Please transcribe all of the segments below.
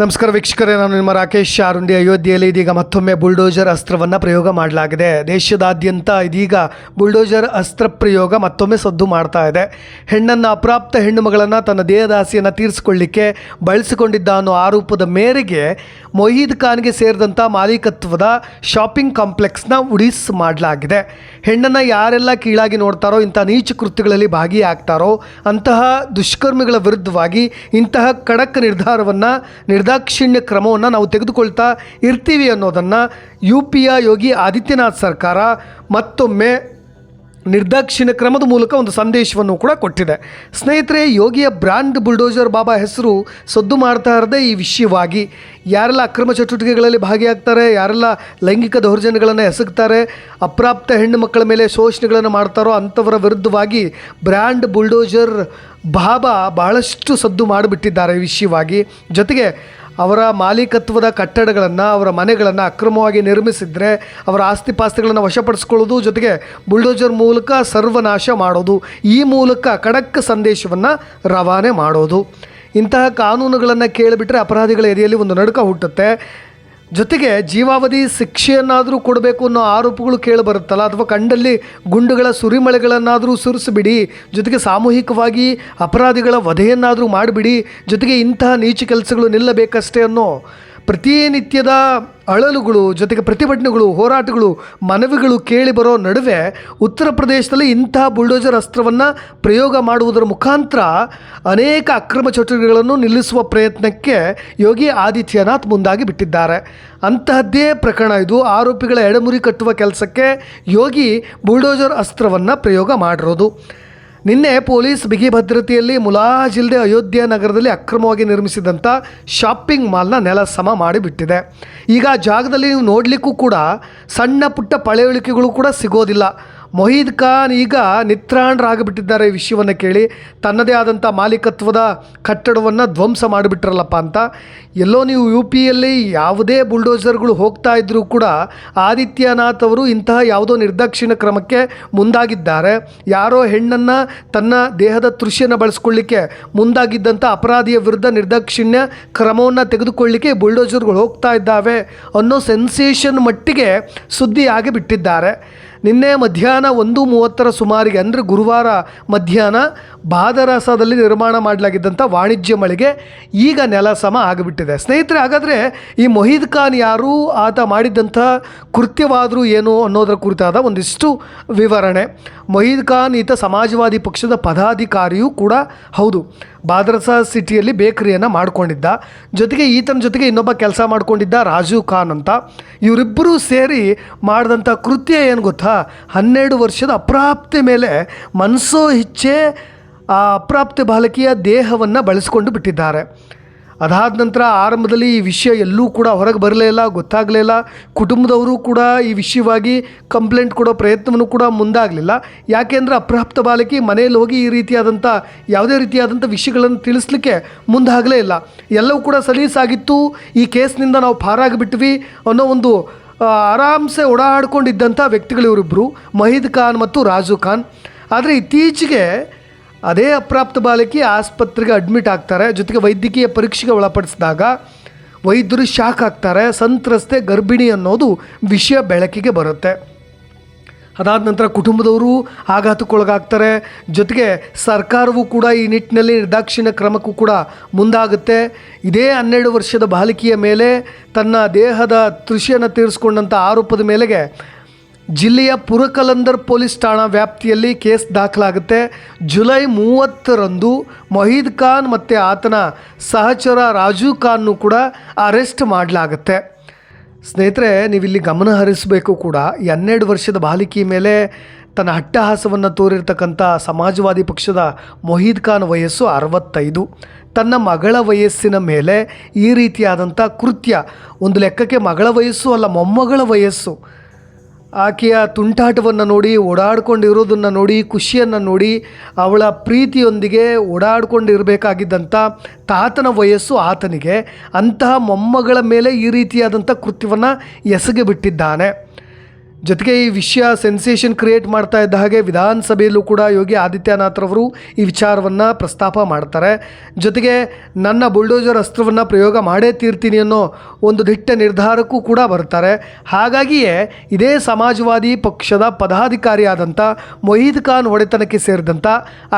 ನಮಸ್ಕಾರ ವೀಕ್ಷಕರೇ, ನಾನು ನಿಮ್ಮ ರಾಕೇಶ್ ಶಾರುಂಡಿ ಅಯೋಧ್ಯೆಯಲ್ಲಿ ಇದೀಗ ಮತ್ತೊಮ್ಮೆ ಬುಲ್ಡೋಜರ್ ಅಸ್ತ್ರವನ್ನು ಪ್ರಯೋಗ ಮಾಡಲಾಗಿದೆ. ದೇಶದಾದ್ಯಂತ ಇದೀಗ ಬುಲ್ಡೋಜರ್ ಅಸ್ತ್ರ ಪ್ರಯೋಗ ಮತ್ತೊಮ್ಮೆ ಸದ್ದು ಮಾಡ್ತಾ ಇದೆ. ಹೆಣ್ಣನ್ನು, ಅಪ್ರಾಪ್ತ ಹೆಣ್ಣು ಮಗಳನ್ನು ತನ್ನ ದೇಹದಾಸಿಯನ್ನು ತೀರಿಸಿಕೊಳ್ಳಿಕ್ಕೆ ಬಳಸಿಕೊಂಡಿದ್ದ ಅನ್ನೋ ಆರೋಪದ ಮೇರೆಗೆ ಮೊಹೀದ್ ಖಾನ್ಗೆ ಸೇರಿದಂಥ ಮಾಲೀಕತ್ವದ ಶಾಪಿಂಗ್ ಕಾಂಪ್ಲೆಕ್ಸ್ನ ಉಡಿಸ್ ಮಾಡಲಾಗಿದೆ. ಹೆಣ್ಣನ್ನು ಯಾರೆಲ್ಲ ಕೀಳಾಗಿ ನೋಡ್ತಾರೋ, ಇಂಥ ನೀಚ ಕೃತ್ಯಗಳಲ್ಲಿ ಭಾಗಿಯಾಗ್ತಾರೋ, ಅಂತಹ ದುಷ್ಕರ್ಮಿಗಳ ವಿರುದ್ಧವಾಗಿ ಇಂತಹ ಕಡಕ್ ನಿರ್ಧಾರವನ್ನು, ನಿರ್ದಾಕ್ಷಿಣ್ಯ ಕ್ರಮವನ್ನು ನಾವು ತೆಗೆದುಕೊಳ್ತಾ ಇರ್ತೀವಿ ಅನ್ನೋದನ್ನು ಯು ಯೋಗಿ ಆದಿತ್ಯನಾಥ್ ಸರ್ಕಾರ ಮತ್ತೊಮ್ಮೆ ನಿರ್ದಾಕ್ಷಿಣ್ಯ ಕ್ರಮದ ಮೂಲಕ ಒಂದು ಸಂದೇಶವನ್ನು ಕೂಡ ಕೊಟ್ಟಿದೆ. ಸ್ನೇಹಿತರೆ, ಯೋಗಿಯ ಬ್ರ್ಯಾಂಡ್ ಬುಲ್ಡೋಜರ್ ಬಾಬಾ ಹೆಸರು ಸದ್ದು ಮಾಡ್ತಾ ಇರದೆ ಈ ವಿಷಯವಾಗಿ. ಯಾರೆಲ್ಲ ಅಕ್ರಮ ಚಟುವಟಿಕೆಗಳಲ್ಲಿ ಭಾಗಿಯಾಗ್ತಾರೆ, ಯಾರೆಲ್ಲ ಲೈಂಗಿಕ ದೌರ್ಜನ್ಯಗಳನ್ನು ಎಸಗ್ತಾರೆ, ಅಪ್ರಾಪ್ತ ಹೆಣ್ಣು ಮಕ್ಕಳ ಮೇಲೆ ಶೋಷಣೆಗಳನ್ನು ಮಾಡ್ತಾರೋ ಅಂಥವರ ವಿರುದ್ಧವಾಗಿ ಬ್ರ್ಯಾಂಡ್ ಬುಲ್ಡೋಜರ್ ಬಾಬಾ ಬಹಳಷ್ಟು ಸದ್ದು ಮಾಡಿಬಿಟ್ಟಿದ್ದಾರೆ ವಿಷಯವಾಗಿ. ಜೊತೆಗೆ ಅವರ ಮಾಲೀಕತ್ವದ ಕಟ್ಟಡಗಳನ್ನು, ಅವರ ಮನೆಗಳನ್ನು ಅಕ್ರಮವಾಗಿ ನಿರ್ಮಿಸಿದರೆ, ಅವರ ಆಸ್ತಿ ಪಾಸ್ತಿಗಳನ್ನು ವಶಪಡಿಸ್ಕೊಳ್ಳೋದು ಜೊತೆಗೆ ಬುಲ್ಡೋಜರ್ ಮೂಲಕ ಸರ್ವನಾಶ ಮಾಡೋದು, ಈ ಮೂಲಕ ಖಡಕ್ ಸಂದೇಶವನ್ನು ರವಾನೆ ಮಾಡೋದು. ಇಂತಹ ಕಾನೂನುಗಳನ್ನು ಕೇಳಿಬಿಟ್ರೆ ಅಪರಾಧಿಗಳ ಎದೆಯಲ್ಲಿ ಒಂದು ನಡುಕ ಹುಟ್ಟುತ್ತೆ. ಜೊತೆಗೆ ಜೀವಾವಧಿ ಶಿಕ್ಷೆಯನ್ನಾದರೂ ಕೊಡಬೇಕು ಅನ್ನೋ ಆರೋಪಗಳು ಕೇಳಿ ಬರುತ್ತಲ್ಲ, ಅಥವಾ ಕಂಡಲ್ಲಿ ಗುಂಡುಗಳ ಸುರಿಮಳೆಗಳನ್ನಾದರೂ ಸುರಿಸಿಬಿಡಿ, ಜೊತೆಗೆ ಸಾಮೂಹಿಕವಾಗಿ ಅಪರಾಧಿಗಳ ವಧೆಯನ್ನಾದರೂ ಮಾಡಿಬಿಡಿ, ಜೊತೆಗೆ ಇಂತಹ ನೀಚ ಕೆಲಸಗಳು ನಿಲ್ಲಬೇಕಷ್ಟೇ ಅನ್ನೋ ಪ್ರತಿನಿತ್ಯದ ಅಳಲುಗಳು, ಜೊತೆಗೆ ಪ್ರತಿಭಟನೆಗಳು, ಹೋರಾಟಗಳು, ಮನವಿಗಳು ಕೇಳಿ ಬರೋ ನಡುವೆ ಉತ್ತರ ಪ್ರದೇಶದಲ್ಲಿ ಇಂತಹ ಬುಲ್ಡೋಜರ್ ಅಸ್ತ್ರವನ್ನು ಪ್ರಯೋಗ ಮಾಡುವುದರ ಮುಖಾಂತರ ಅನೇಕ ಅಕ್ರಮ ಚಟುವಟಿಕೆಗಳನ್ನು ನಿಲ್ಲಿಸುವ ಪ್ರಯತ್ನಕ್ಕೆ ಯೋಗಿ ಆದಿತ್ಯನಾಥ್ ಮುಂದಾಗಿ ಬಿಟ್ಟಿದ್ದಾರೆ. ಅಂತಹದ್ದೇ ಪ್ರಕರಣ ಇದು. ಆರೋಪಿಗಳ ಎಡಮುರಿ ಕಟ್ಟುವ ಕೆಲಸಕ್ಕೆ ಯೋಗಿ ಬುಲ್ಡೋಜರ್ ಅಸ್ತ್ರವನ್ನು ಪ್ರಯೋಗ ಮಾಡಿರೋದು. ನಿನ್ನೆ ಪೊಲೀಸ್ ಬಿಗಿ ಭದ್ರತೆಯಲ್ಲಿ ಮುಲಾಜಿಲ್ದೆ ಅಯೋಧ್ಯೆ ನಗರದಲ್ಲಿ ಅಕ್ರಮವಾಗಿ ನಿರ್ಮಿಸಿದಂಥ ಶಾಪಿಂಗ್ ಮಾಲ್ನ ನೆಲ ಸಮ ಮಾಡಿಬಿಟ್ಟಿದೆ. ಈಗ ಜಾಗದಲ್ಲಿ ನೀವು ನೋಡಲಿಕ್ಕೂ ಕೂಡ ಸಣ್ಣ ಪುಟ್ಟ ಪಳೆಯುಳಿಕೆಗಳು ಕೂಡ ಸಿಗೋದಿಲ್ಲ. ಮೊಹೀದ್ ಖಾನ್ ಈಗ ನಿತ್ರಾಣರಾಗಿಬಿಟ್ಟಿದ್ದಾರೆ ಈ ವಿಷಯವನ್ನು ಕೇಳಿ. ತನ್ನದೇ ಆದಂಥ ಮಾಲೀಕತ್ವದ ಕಟ್ಟಡವನ್ನು ಧ್ವಂಸ ಮಾಡಿಬಿಟ್ರಲ್ಲಪ್ಪ ಅಂತ. ಎಲ್ಲೋ ನೀವು ಯು ಪಿಯಲ್ಲಿ ಯಾವುದೇ ಬುಲ್ಡೋಸರ್ಗಳು ಹೋಗ್ತಾ ಇದ್ದರೂ ಕೂಡ ಆದಿತ್ಯನಾಥ್ ಅವರು ಇಂತಹ ಯಾವುದೋ ನಿರ್ದಾಕ್ಷಿಣ್ಯ ಕ್ರಮಕ್ಕೆ ಮುಂದಾಗಿದ್ದಾರೆ. ಯಾರೋ ಹೆಣ್ಣನ್ನು ತನ್ನ ದೇಹದ ತೃಷ್ಯನ ಬಳಸ್ಕೊಳ್ಳಿಕ್ಕೆ ಮುಂದಾಗಿದ್ದಂಥ ಅಪರಾಧಿಯ ವಿರುದ್ಧ ನಿರ್ದಾಕ್ಷಿಣ್ಯ ಕ್ರಮವನ್ನು ತೆಗೆದುಕೊಳ್ಳಿಕ್ಕೆ ಬುಲ್ಡೋಸರ್ಗಳು ಹೋಗ್ತಾ ಇದ್ದಾವೆ ಅನ್ನೋ ಸೆನ್ಸೇಷನ್ ಮಟ್ಟಿಗೆ ಸುದ್ದಿಯಾಗಿ ಬಿಟ್ಟಿದ್ದಾರೆ ನಿನ್ನೆ ಮಧ್ಯಾಹ್ನ ಒಂದು ಮೂವತ್ತರ ಸುಮಾರಿಗೆ, ಅಂದರೆ ಗುರುವಾರ ಮಧ್ಯಾಹ್ನ ಬಾದರಸದಲ್ಲಿ ನಿರ್ಮಾಣ ಮಾಡಲಾಗಿದ್ದಂಥ ವಾಣಿಜ್ಯ ಮಳಿಗೆ ಈಗ ನೆಲ ಸಮ ಆಗಿಬಿಟ್ಟಿದೆ. ಸ್ನೇಹಿತರೆ, ಹಾಗಾದರೆ ಈ ಮೊಹಿದ್ ಖಾನ್ ಯಾರು, ಆತ ಮಾಡಿದ್ದಂಥ ಕೃತ್ಯವಾದರೂ ಏನು ಅನ್ನೋದರ ಕುರಿತಾದ ಒಂದಿಷ್ಟು ವಿವರಣೆ. ಮೊಹೀದ್ ಖಾನ್ ಈತ ಸಮಾಜವಾದಿ ಪಕ್ಷದ ಪದಾಧಿಕಾರಿಯೂ ಕೂಡ ಹೌದು. ಬಾದ್ರಸಾ ಸಿಟಿಯಲ್ಲಿ ಬೇಕರಿಯನ್ನು ಮಾಡಿಕೊಂಡಿದ್ದ. ಜೊತೆಗೆ ಈತನ ಜೊತೆಗೆ ಇನ್ನೊಬ್ಬ ಕೆಲಸ ಮಾಡ್ಕೊಂಡಿದ್ದ ರಾಜೀವ್ ಖಾನ್ ಅಂತ. ಇವರಿಬ್ಬರೂ ಸೇರಿ ಮಾಡಿದಂಥ ಕೃತ್ಯ ಏನು ಗೊತ್ತಾ? ಹನ್ನೆರಡು ವರ್ಷದ ಅಪ್ರಾಪ್ತಿ ಮೇಲೆ ಮನಸ್ಸೋ ಇಚ್ಛೆ ಆ ಅಪ್ರಾಪ್ತ ಬಾಲಕಿಯ ದೇಹವನ್ನು ಬಳಸಿಕೊಂಡು ಬಿಟ್ಟಿದ್ದಾರೆ. ಅದಾದ ನಂತರ ಆರಂಭದಲ್ಲಿ ಈ ವಿಷಯ ಎಲ್ಲೂ ಕೂಡ ಹೊರಗೆ ಬರಲೇ ಇಲ್ಲ, ಗೊತ್ತಾಗಲೇ ಇಲ್ಲ. ಕುಟುಂಬದವರು ಕೂಡ ಈ ವಿಷಯವಾಗಿ ಕಂಪ್ಲೇಂಟ್ ಕೊಡೋ ಪ್ರಯತ್ನವನ್ನು ಕೂಡ ಮುಂದಾಗಲಿಲ್ಲ. ಯಾಕೆಂದರೆ ಅಪ್ರಾಪ್ತ ಬಾಲಕಿ ಮನೆಯಲ್ಲಿ ಹೋಗಿ ಈ ರೀತಿಯಾದಂಥ, ಯಾವುದೇ ರೀತಿಯಾದಂಥ ವಿಷಯಗಳನ್ನು ತಿಳಿಸ್ಲಿಕ್ಕೆ ಮುಂದಾಗಲೇ ಇಲ್ಲ. ಎಲ್ಲವೂ ಕೂಡ ಸಲೀಸಾಗಿತ್ತು ಈ ಕೇಸ್ನಿಂದ ನಾವು ಪಾರಾಗಿಬಿಟ್ವಿ ಅನ್ನೋ ಒಂದು ಆರಾಮ್ಸೆ ಓಡಾಡ್ಕೊಂಡಿದ್ದಂಥ ವ್ಯಕ್ತಿಗಳು ಇವರಿಬ್ಬರು ಮಹೀದ್ ಖಾನ್ ಮತ್ತು ರಾಜು ಖಾನ್. ಆದರೆ ಇತ್ತೀಚೆಗೆ ಅದೇ ಅಪ್ರಾಪ್ತ ಬಾಲಕಿ ಆಸ್ಪತ್ರೆಗೆ ಅಡ್ಮಿಟ್ ಆಗ್ತಾರೆ. ಜೊತೆಗೆ ವೈದ್ಯಕೀಯ ಪರೀಕ್ಷೆಗೆ ಒಳಪಡಿಸಿದಾಗ ವೈದ್ಯರು ಶಾಕ್ ಆಗ್ತಾರೆ. ಸಂತ್ರಸ್ತೆ ಗರ್ಭಿಣಿ ಅನ್ನೋದು ವಿಷಯ ಬೆಳಕಿಗೆ ಬರುತ್ತೆ. ಅದಾದ ನಂತರ ಕುಟುಂಬದವರು ಆಘಾತಕ್ಕೊಳಗಾಗ್ತಾರೆ. ಜೊತೆಗೆ ಸರ್ಕಾರವೂ ಕೂಡ ಈ ನಿಟ್ಟಿನಲ್ಲಿ ನಿರ್ದಾಕ್ಷಿಣ್ಯ ಕ್ರಮಕ್ಕೂ ಕೂಡ ಮುಂದಾಗುತ್ತೆ. ಇದೇ ಹನ್ನೆರಡು ವರ್ಷದ ಬಾಲಕಿಯ ಮೇಲೆ ತನ್ನ ದೇಹದ ತೃಷಿಯನ್ನು ತೀರಿಸ್ಕೊಂಡಂಥ ಆರೋಪದ ಮೇಲೆಗೆ ಜಿಲ್ಲೆಯ ಪುರಕಲಂದರ್ ಪೊಲೀಸ್ ಠಾಣಾ ವ್ಯಾಪ್ತಿಯಲ್ಲಿ ಕೇಸ್ ದಾಖಲಾಗುತ್ತೆ. ಜುಲೈ ಮೂವತ್ತರಂದು ಮೊಹೀದ್ ಖಾನ್ ಮತ್ತು ಆತನ ಸಹಚರ ರಾಜು ಖಾನ್ನು ಕೂಡ ಅರೆಸ್ಟ್ ಮಾಡಲಾಗುತ್ತೆ. ಸ್ನೇಹಿತರೆ, ನೀವಿಲ್ಲಿ ಗಮನ ಹರಿಸಬೇಕು ಕೂಡ. ಹನ್ನೆರಡು ವರ್ಷದ ಬಾಲಿಕಿ ಮೇಲೆ ತನ್ನ ಅಟ್ಟಹಾಸವನ್ನು ತೋರಿರ್ತಕ್ಕಂಥ ಸಮಾಜವಾದಿ ಪಕ್ಷದ ಮೊಹೀದ್ ಖಾನ್ ವಯಸ್ಸು ಅರವತ್ತೈದು. ತನ್ನ ಮಗಳ ವಯಸ್ಸಿನ ಮೇಲೆ ಈ ರೀತಿಯಾದಂಥ ಕೃತ್ಯ. ಒಂದು ಲೆಕ್ಕಕ್ಕೆ ಮಗಳ ವಯಸ್ಸು ಅಲ್ಲ, ಮೊಮ್ಮಗಳ ವಯಸ್ಸು. ಆಕೆಯ ತುಂಟಾಟವನ್ನು ನೋಡಿ, ಓಡಾಡ್ಕೊಂಡಿರೋದನ್ನು ನೋಡಿ, ಖುಷಿಯನ್ನು ನೋಡಿ, ಅವಳ ಪ್ರೀತಿಯೊಂದಿಗೆ ಓಡಾಡ್ಕೊಂಡಿರಬೇಕಾಗಿದ್ದಂಥ ತಾತನ ವಯಸ್ಸು ಆತನಿಗೆ ಅಂತಹ ಮೊಮ್ಮಗಳ ಮೇಲೆ ಈ ರೀತಿಯಾದಂಥ ಕೃತ್ಯವನ್ನು ಎಸಗಿ ಬಿಟ್ಟಿದ್ದಾನೆ ಜೊತೆಗೆ ಈ ವಿಷಯ ಸೆನ್ಸೇಷನ್ ಕ್ರಿಯೇಟ್ ಮಾಡ್ತಾ ಇದ್ದ ಹಾಗೆ ವಿಧಾನಸಭೆಯಲ್ಲೂ ಕೂಡ ಯೋಗಿ ಆದಿತ್ಯನಾಥ್ರವರು ಈ ವಿಚಾರವನ್ನು ಪ್ರಸ್ತಾಪ ಮಾಡ್ತಾರೆ. ಜೊತೆಗೆ ನನ್ನ ಬುಲ್ಡೋಜರ್ ಅಸ್ತ್ರವನ್ನು ಪ್ರಯೋಗ ಮಾಡೇ ತೀರ್ತೀನಿ ಅನ್ನೋ ಒಂದು ದಿಟ್ಟ ನಿರ್ಧಾರಕ್ಕೂ ಕೂಡ ಬರ್ತಾರೆ. ಹಾಗಾಗಿಯೇ ಇದೇ ಸಮಾಜವಾದಿ ಪಕ್ಷದ ಪದಾಧಿಕಾರಿಯಾದಂಥ ಮೊಹೀದ್ ಖಾನ್ ಒಡೆತನಕ್ಕೆ ಸೇರಿದಂಥ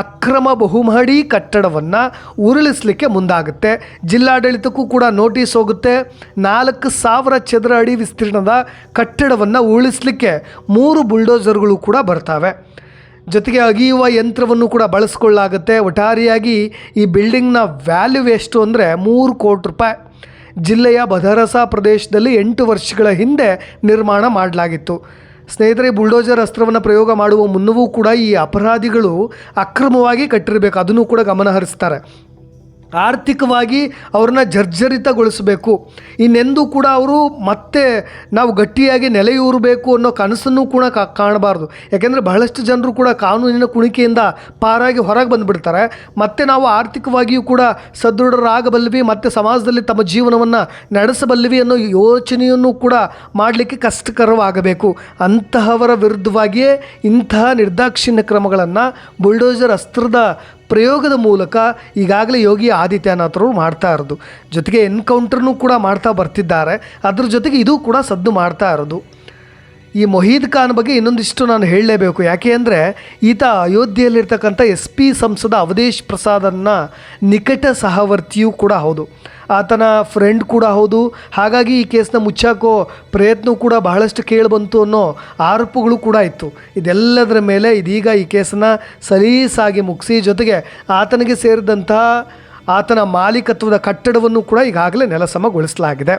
ಅಕ್ರಮ ಬಹುಮಹಡಿ ಕಟ್ಟಡವನ್ನು ಉರುಳಿಸಲಿಕ್ಕೆ ಮುಂದಾಗುತ್ತೆ. ಜಿಲ್ಲಾಡಳಿತಕ್ಕೂ ಕೂಡ ನೋಟಿಸ್ ಹೋಗುತ್ತೆ. ನಾಲ್ಕು ಸಾವಿರ ಚದರ ಅಡಿ ವಿಸ್ತೀರ್ಣದ ಕಟ್ಟಡವನ್ನು ಉರುಳಿಸ್ಲಿಕ್ಕೆ ಮೂರು ಬುಲ್ಡೋಸರ್ಗಳು ಕೂಡ ಬರ್ತವೆ. ಜೊತೆಗೆ ಅಗಿಯುವ ಯಂತ್ರವನ್ನು ಕೂಡ ಬಳಸ್ಕೊಳ್ಳಾಗುತ್ತೆ. ಒಟ್ಟಾರೆಯಾಗಿ ಈ ಬಿಲ್ಡಿಂಗ್ನ ವ್ಯಾಲ್ಯೂ ಎಷ್ಟು ಅಂದರೆ ಮೂರು ಕೋಟಿ ರೂಪಾಯಿ. ಜಿಲ್ಲೆಯ ಬದರಸಾ ಪ್ರದೇಶದಲ್ಲಿ ಎಂಟು ವರ್ಷಗಳ ಹಿಂದೆ ನಿರ್ಮಾಣ ಮಾಡಲಾಗಿತ್ತು. ಸ್ನೇಹಿತರೆ ಬುಲ್ಡೋಜರ್ ಅಸ್ತ್ರವನ್ನು ಪ್ರಯೋಗ ಮಾಡುವ ಮುನ್ನವೂ ಕೂಡ ಈ ಅಪರಾಧಿಗಳು ಅಕ್ರಮವಾಗಿ ಕಟ್ಟಿರಬೇಕು. ಅದನ್ನು ಕೂಡ ಗಮನ ಹರಿಸ್ತಾರೆ ಆರ್ಥಿಕವಾಗಿ ಅವ್ರನ್ನ ಜರ್ಜರಿತಗೊಳಿಸಬೇಕು. ಇನ್ನೆಂದೂ ಕೂಡ ಅವರು ಮತ್ತೆ ನಾವು ಗಟ್ಟಿಯಾಗಿ ನೆಲೆಯೂರಬೇಕು ಅನ್ನೋ ಕನಸನ್ನು ಕೂಡ ಕಾಣಬಾರ್ದು. ಯಾಕೆಂದರೆ ಬಹಳಷ್ಟು ಜನರು ಕೂಡ ಕಾನೂನಿನ ಕುಣಿಕೆಯಿಂದ ಪಾರಾಗಿ ಹೊರಗೆ ಬಂದುಬಿಡ್ತಾರೆ. ಮತ್ತೆ ನಾವು ಆರ್ಥಿಕವಾಗಿಯೂ ಕೂಡ ಸದೃಢರಾಗಬಲ್ವಿ ಮತ್ತು ಸಮಾಜದಲ್ಲಿ ತಮ್ಮ ಜೀವನವನ್ನು ನಡೆಸಬಲ್ವಿ ಅನ್ನೋ ಯೋಚನೆಯನ್ನು ಕೂಡ ಮಾಡಲಿಕ್ಕೆ ಕಷ್ಟಕರವಾಗಬೇಕು. ಅಂತಹವರ ವಿರುದ್ಧವಾಗಿಯೇ ಇಂತಹ ನಿರ್ದಾಕ್ಷಿಣ್ಯ ಕ್ರಮಗಳನ್ನು ಬುಲ್ಡೋಜರ್ ಅಸ್ತ್ರದ ಪ್ರಯೋಗದ ಮೂಲಕ ಈಗಾಗಲೇ ಯೋಗಿ ಆದಿತ್ಯನಾಥರು ಮಾಡ್ತಾ ಇರೋದು. ಜೊತೆಗೆ ಎನ್ಕೌಂಟರ್ನೂ ಕೂಡ ಮಾಡ್ತಾ ಬರ್ತಿದ್ದಾರೆ. ಅದ್ರ ಜೊತೆಗೆ ಇದು ಕೂಡ ಸದ್ದು ಮಾಡ್ತಾ ಇರೋದು. ಈ ಮೊಹೀದ್ ಖಾನ್ ಬಗ್ಗೆ ಇನ್ನೊಂದಿಷ್ಟು ನಾನು ಹೇಳಲೇಬೇಕು. ಯಾಕೆ ಅಂದರೆ ಈತ ಅಯೋಧ್ಯೆಯಲ್ಲಿರ್ತಕ್ಕಂಥ ಎಸ್ ಪಿ ಸಂಸದ ಅವಧೇಶ್ ಪ್ರಸಾದನ್ನ ನಿಕಟ ಸಹವರ್ತಿಯೂ ಕೂಡ ಹೌದು. ಆತನ ಫ್ರೆಂಡ್ ಕೂಡ ಹೌದು. ಹಾಗಾಗಿ ಈ ಕೇಸ್ನ ಮುಚ್ಚಾಕೋ ಪ್ರಯತ್ನ ಕೂಡ ಬಹಳಷ್ಟು ಕೇಳಿಬಂತು ಅನ್ನೋ ಆರೋಪಗಳು ಕೂಡ ಇತ್ತು. ಇದೆಲ್ಲದರ ಮೇಲೆ ಇದೀಗ ಈ ಕೇಸನ್ನು ಸಲೀಸಾಗಿ ಮುಗಿಸಿ ಜೊತೆಗೆ ಆತನಿಗೆ ಸೇರಿದಂತಹ ಆತನ ಮಾಲೀಕತ್ವದ ಕಟ್ಟಡವನ್ನು ಕೂಡ ಈಗಾಗಲೇ ನೆಲಸಮಗೊಳಿಸಲಾಗಿದೆ.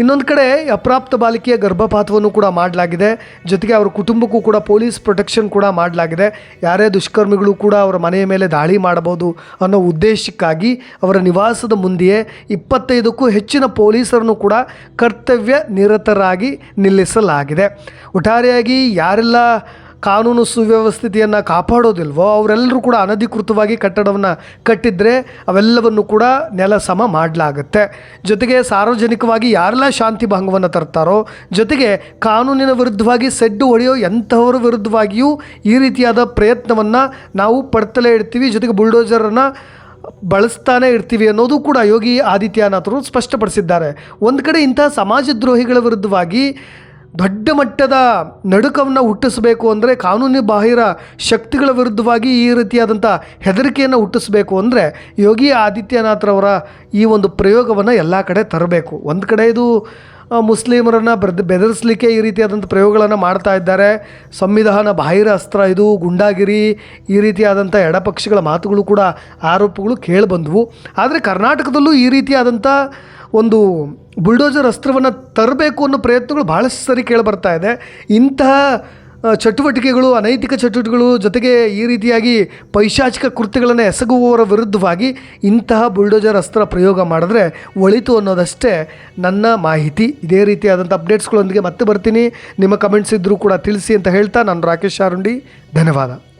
ಇನ್ನೊಂದು ಕಡೆ ಅಪ್ರಾಪ್ತ ಬಾಲಿಕೆಯ ಗರ್ಭಪಾತವನ್ನು ಕೂಡ ಮಾಡಲಾಗಿದೆ. ಜೊತೆಗೆ ಅವರ ಕುಟುಂಬಕ್ಕೂ ಕೂಡ ಪೊಲೀಸ್ ಪ್ರೊಟೆಕ್ಷನ್ ಕೂಡ ಮಾಡಲಾಗಿದೆ. ಯಾರೇ ದುಷ್ಕರ್ಮಿಗಳು ಕೂಡ ಅವರ ಮನೆಯ ಮೇಲೆ ದಾಳಿ ಮಾಡಬಹುದು ಅನ್ನೋ ಉದ್ದೇಶಕ್ಕಾಗಿ ಅವರ ನಿವಾಸದ ಮುಂದೆಯೇ ಇಪ್ಪತ್ತೈದಕ್ಕೂ ಹೆಚ್ಚಿನ ಪೊಲೀಸರನ್ನು ಕೂಡ ಕರ್ತವ್ಯ ನಿರತರಾಗಿ ನಿಲ್ಲಿಸಲಾಗಿದೆ. ಒಟ್ಟಾರೆಯಾಗಿ ಯಾರೆಲ್ಲ ಕಾನೂನು ಸುವ್ಯವಸ್ಥಿತಿಯನ್ನು ಕಾಪಾಡೋದಿಲ್ವೋ, ಅವರೆಲ್ಲರೂ ಕೂಡ ಅನಧಿಕೃತವಾಗಿ ಕಟ್ಟಡವನ್ನು ಕಟ್ಟಿದ್ರೆ ಅವೆಲ್ಲವನ್ನು ಕೂಡ ನೆಲ ಸಮ ಮಾಡಲಾಗುತ್ತೆ. ಜೊತೆಗೆ ಸಾರ್ವಜನಿಕವಾಗಿ ಯಾರೆಲ್ಲ ಶಾಂತಿ ಭಂಗವನ್ನು ತರ್ತಾರೋ, ಜೊತೆಗೆ ಕಾನೂನಿನ ವಿರುದ್ಧವಾಗಿ ಸೆಡ್ಡು ಹೊಡೆಯೋ ಎಂಥವರ ವಿರುದ್ಧವಾಗಿಯೂ ಈ ರೀತಿಯಾದ ಪ್ರಯತ್ನವನ್ನು ನಾವು ಪಡ್ತಲೇ ಇಡ್ತೀವಿ ಜೊತೆಗೆ ಬುಲ್ಡೋಜರನ್ನು ಬಳಸ್ತಾನೆ ಇರ್ತೀವಿ ಅನ್ನೋದು ಕೂಡ ಯೋಗಿ ಆದಿತ್ಯನಾಥರು ಸ್ಪಷ್ಟಪಡಿಸಿದ್ದಾರೆ. ಒಂದು ಕಡೆ ಇಂತಹ ಸಮಾಜದ್ರೋಹಿಗಳ ವಿರುದ್ಧವಾಗಿ ದೊಡ್ಡ ಮಟ್ಟದ ನಡುಕವನ್ನು ಹುಟ್ಟಿಸಬೇಕು ಅಂದರೆ ಕಾನೂನು ಬಾಹಿರ ಶಕ್ತಿಗಳ ವಿರುದ್ಧವಾಗಿ ಈ ರೀತಿಯಾದಂಥ ಹೆದರಿಕೆಯನ್ನು ಹುಟ್ಟಿಸಬೇಕು ಅಂದರೆ ಯೋಗಿ ಆದಿತ್ಯನಾಥ್ರವರ ಈ ಒಂದು ಪ್ರಯೋಗವನ್ನು ಎಲ್ಲ ಕಡೆ ತರಬೇಕು. ಒಂದು ಕಡೆ ಇದು ಮುಸ್ಲಿಮರನ್ನು ಬೆದ್ ಬೆದರಿಸಲಿಕ್ಕೆ ಈ ರೀತಿಯಾದಂಥ ಪ್ರಯೋಗಗಳನ್ನು ಮಾಡ್ತಾ ಇದ್ದಾರೆ. ಸಂವಿಧಾನ ಬಾಹಿರ ಅಸ್ತ್ರ ಇದು, ಗುಂಡಾಗಿರಿ, ಈ ರೀತಿಯಾದಂಥ ಎಡಪಕ್ಷಗಳ ಮಾತುಗಳು ಕೂಡ, ಆರೋಪಗಳು ಕೇಳಿಬಂದವು. ಆದರೆ ಕರ್ನಾಟಕದಲ್ಲೂ ಈ ರೀತಿಯಾದಂಥ ಒಂದು ಬುಲ್ಡೋಜರ್ ಅಸ್ತ್ರವನ್ನು ತರಬೇಕು ಅನ್ನೋ ಪ್ರಯತ್ನಗಳು ಭಾಳಷ್ಟು ಸರಿ ಕೇಳಿಬರ್ತಾ ಇದೆ. ಇಂತಹ ಚಟುವಟಿಕೆಗಳು, ಅನೈತಿಕ ಚಟುವಟಿಕೆಗಳು ಜೊತೆಗೆ ಈ ರೀತಿಯಾಗಿ ಪೈಶಾಚಿಕ ಕೃತ್ಯಗಳನ್ನು ಎಸಗುವವರ ವಿರುದ್ಧವಾಗಿ ಇಂತಹ ಬುಲ್ಡೋಜರ್ ಅಸ್ತ್ರ ಪ್ರಯೋಗ ಮಾಡಿದ್ರೆ ಒಳಿತು ಅನ್ನೋದಷ್ಟೇ ನನ್ನ ಮಾಹಿತಿ. ಇದೇ ರೀತಿಯಾದಂಥ ಅಪ್ಡೇಟ್ಸ್ಗಳೊಂದಿಗೆ ಮತ್ತೆ ಬರ್ತೀನಿ. ನಿಮ್ಮ ಕಮೆಂಟ್ಸ್ ಇದ್ದರೂ ಕೂಡ ತಿಳಿಸಿ ಅಂತ ಹೇಳ್ತಾ ನಾನು ರಾಕೇಶ್ ಶಾರುಂಡಿ ಧನ್ಯವಾದ.